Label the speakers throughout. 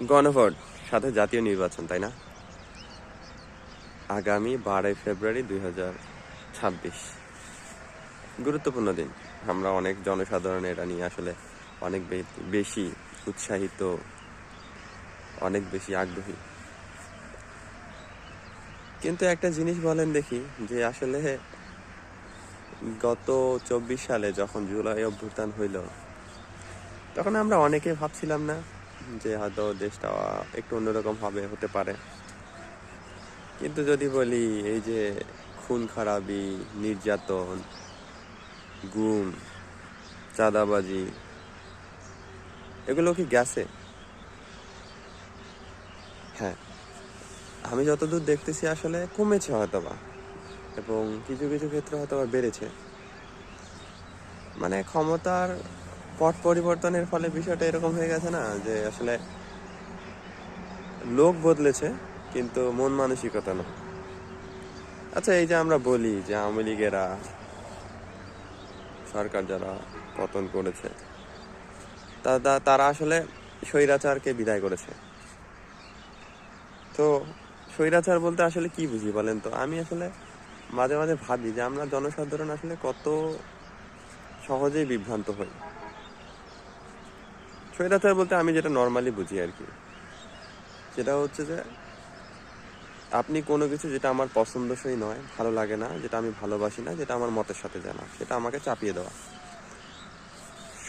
Speaker 1: গণভোট, সাথে জাতীয় নির্বাচন, তাই না? আগামী বারোই ফেব্রুয়ারি দুই হাজার ছাব্বিশ। গুরুত্বপূর্ণ দিন। আমরা অনেক জনসাধারণ এটা নিয়ে আসলে অনেক বেশি উৎসাহিত, অনেক বেশি আগ্রহী। কিন্তু একটা জিনিস বলেন দেখি, যে আসলে গত চব্বিশ সালে যখন জুলাই অভ্যুত্থান হইল, তখন আমরা অনেকে ভাবছিলাম না যে হয়তো দেশটা একটু অন্যরকম হবে, হতে পারে। কিন্তু যদি বলি এই যে খুন খারাপি, নির্যাতন, গুম, চাঁদাবাজি, এগুলো কি গেছে? হ্যাঁ আমি যতদূর দেখতেছি আসলে কমেছে হয়তোবা, এবং কিছু কিছু ক্ষেত্রে হয়তোবা বেড়েছে। মানে ক্ষমতার পট পরিবর্তনের ফলে বিষয়টা এরকম হয়ে গেছে না, যে আসলে লোক বদলেছে, কিন্তু মন মানসিকতা না। আচ্ছা এই যে আমরা বলি যে আওয়ামী লীগেরা সরকার যারা পতন করেছে তারা আসলে স্বৈরাচারকে বিদায় করেছে। তো স্বৈরাচার বলতে আসলে কি বুঝি বলেন তো? আমি আসলে মাঝে মাঝে ভাবি যে আমরা জনসাধারণ আসলে কত সহজেই বিভ্রান্ত হই। স্বৈরাচার বলতে আমি যেটা নর্মালি বুঝি আর কি সেটা হচ্ছে যে, আপনি কোনো কিছু যেটা আমার পছন্দসই নয়, ভালো লাগে না, যেটা আমি ভালোবাসি না, যেটা আমার মতের সাথে জানা সেটা আমাকে চাপিয়ে দেওয়া।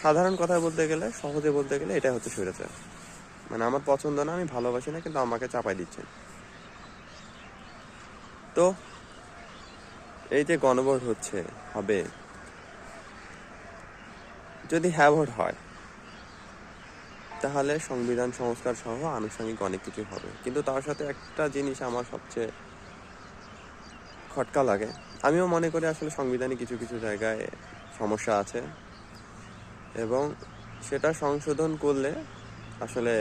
Speaker 1: সাধারণ কথা বলতে গেলে, সহজে বলতে গেলে এটা হচ্ছে স্বৈরাচার মানে আমার পছন্দ না, আমি ভালোবাসি না, কিন্তু আমাকে চাপাই দিচ্ছেন। তো, এই যে গণভোট হচ্ছে, হবে। যদি হ্যাঁ ভোট হয় তাহলে সংবিধান, সংস্কার সহ আনুষঙ্গিক অনেক কিছু হবে। কিন্তু তার সাথে একটা জিনিস আমার সবচেয়ে খটকা লাগে। আমিও মনে করি আসলে সংবিধানে কিছু কিছু জায়গায় সমস্যা আছে। এবং সেটা সংশোধন করলে আসলে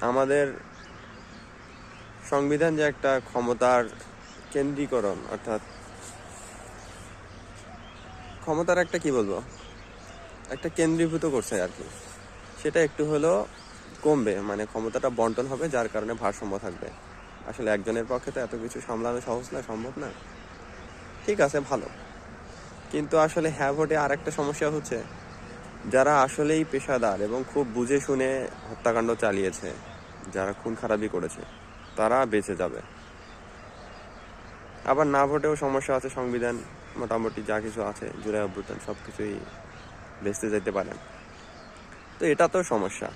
Speaker 1: আমাদের সংবিধান যে একটা ক্ষমতার কেন্দ্রীকরণ, অর্থাৎ ক্ষমতার একটা, কি বলব? একটা কেন্দ্রীভূত করছে আর কি। সেটা একটু হলেও কমবে মানে ক্ষমতাটা বন্টন হবে, যার কারণে ভারসাম্য থাকবে। আসলে একজনের পক্ষে তো এত কিছু সামলানো সহজ না, সম্ভব না। ঠিক আছে, ভালো। কিন্তু আসলে হ্যাঁ ভোটে আর একটা সমস্যা হচ্ছে, যারা আসলেই পেশাদার এবং খুব বুঝে শুনে হত্যাকাণ্ড চালিয়েছে, যারা খুন খারাপি করেছে, তারা বেঁচে যাবে। আবার না ভোটেও সমস্যা আছে, সংবিধান মোটামুটি যা কিছু আছে, জুলাই অভ্যুত্থান সব কিছুই বেঁচতে যেতে পারেন তো এটা তো সমস্যা।